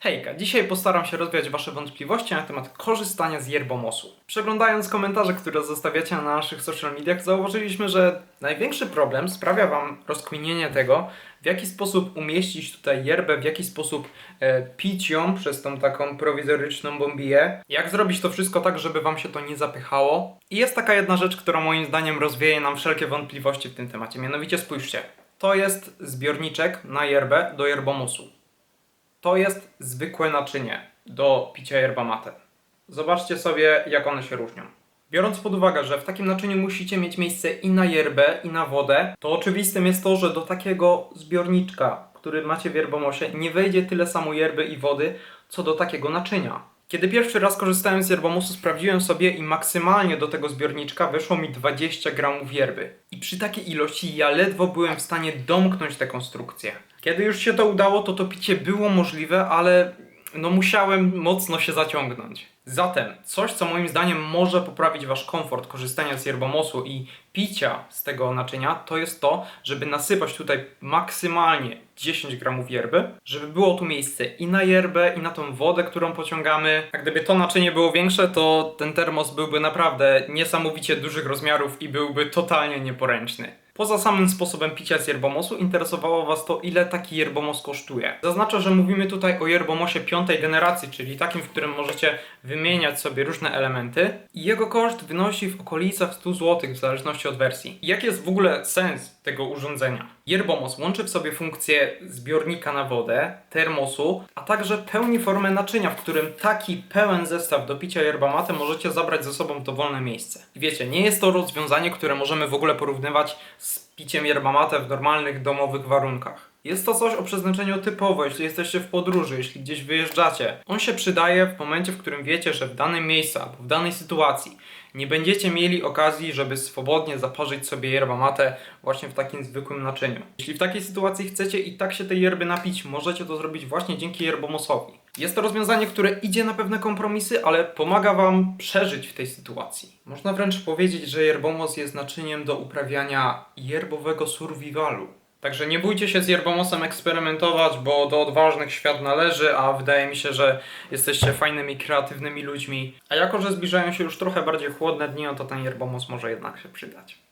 Hejka, dzisiaj postaram się rozwiać Wasze wątpliwości na temat korzystania z yerbomosu. Przeglądając komentarze, które zostawiacie na naszych social mediach, zauważyliśmy, że największy problem sprawia Wam rozkminienie tego, w jaki sposób umieścić tutaj yerbę, w jaki sposób e, pić ją przez tą taką prowizoryczną bombiję, jak zrobić to wszystko tak, żeby Wam się to nie zapychało. I jest taka jedna rzecz, która moim zdaniem rozwieje nam wszelkie wątpliwości w tym temacie, mianowicie spójrzcie. To jest zbiorniczek na yerbę do yerbomosu. To jest zwykłe naczynie do picia yerba mate. Zobaczcie sobie, jak one się różnią. Biorąc pod uwagę, że w takim naczyniu musicie mieć miejsce i na yerbę, i na wodę, to oczywistym jest to, że do takiego zbiorniczka, który macie w yerbomosie, nie wejdzie tyle samo yerby i wody, co do takiego naczynia. Kiedy pierwszy raz korzystałem z yerbomosu, sprawdziłem sobie i maksymalnie do tego zbiorniczka wyszło mi 20 gramów yerby. I przy takiej ilości ja ledwo byłem w stanie domknąć tę konstrukcję. Kiedy już się to udało, to to picie było możliwe, ale no musiałem mocno się zaciągnąć. Zatem, coś co moim zdaniem może poprawić wasz komfort korzystania z yerbomosu i picia z tego naczynia, to jest to, żeby nasypać tutaj maksymalnie 10 gramów yerby, żeby było tu miejsce i na yerbę, i na tą wodę, którą pociągamy. A gdyby to naczynie było większe, to ten termos byłby naprawdę niesamowicie dużych rozmiarów i byłby totalnie nieporęczny. Poza samym sposobem picia z yerbomosu interesowało Was to, ile taki yerbomos kosztuje. Zaznaczę, że mówimy tutaj o yerbomosie piątej generacji, czyli takim, w którym możecie wymieniać sobie różne elementy i jego koszt wynosi w okolicach 100 zł w zależności od wersji. Jaki jest w ogóle sens tego urządzenia? Yerbomos łączy w sobie funkcję zbiornika na wodę, termosu, a także pełni formę naczynia, w którym taki pełen zestaw do picia yerba mate możecie zabrać ze sobą w dowolne miejsce. I wiecie, nie jest to rozwiązanie, które możemy w ogóle porównywać z piciem yerba mate w normalnych domowych warunkach. Jest to coś o przeznaczeniu typowo, jeśli jesteście w podróży, jeśli gdzieś wyjeżdżacie. On się przydaje w momencie, w którym wiecie, że w danym miejscu albo w danej sytuacji nie będziecie mieli okazji, żeby swobodnie zaparzyć sobie yerba mate właśnie w takim zwykłym naczyniu. Jeśli w takiej sytuacji chcecie i tak się tej yerby napić, możecie to zrobić właśnie dzięki yerbomosowi. Jest to rozwiązanie, które idzie na pewne kompromisy, ale pomaga Wam przeżyć w tej sytuacji. Można wręcz powiedzieć, że yerbomos jest naczyniem do uprawiania yerbowego survivalu. Także nie bójcie się z yerbomosem eksperymentować, bo do odważnych świat należy, a wydaje mi się, że jesteście fajnymi, kreatywnymi ludźmi. A jako, że zbliżają się już trochę bardziej chłodne dni, no to ten yerbomos może jednak się przydać.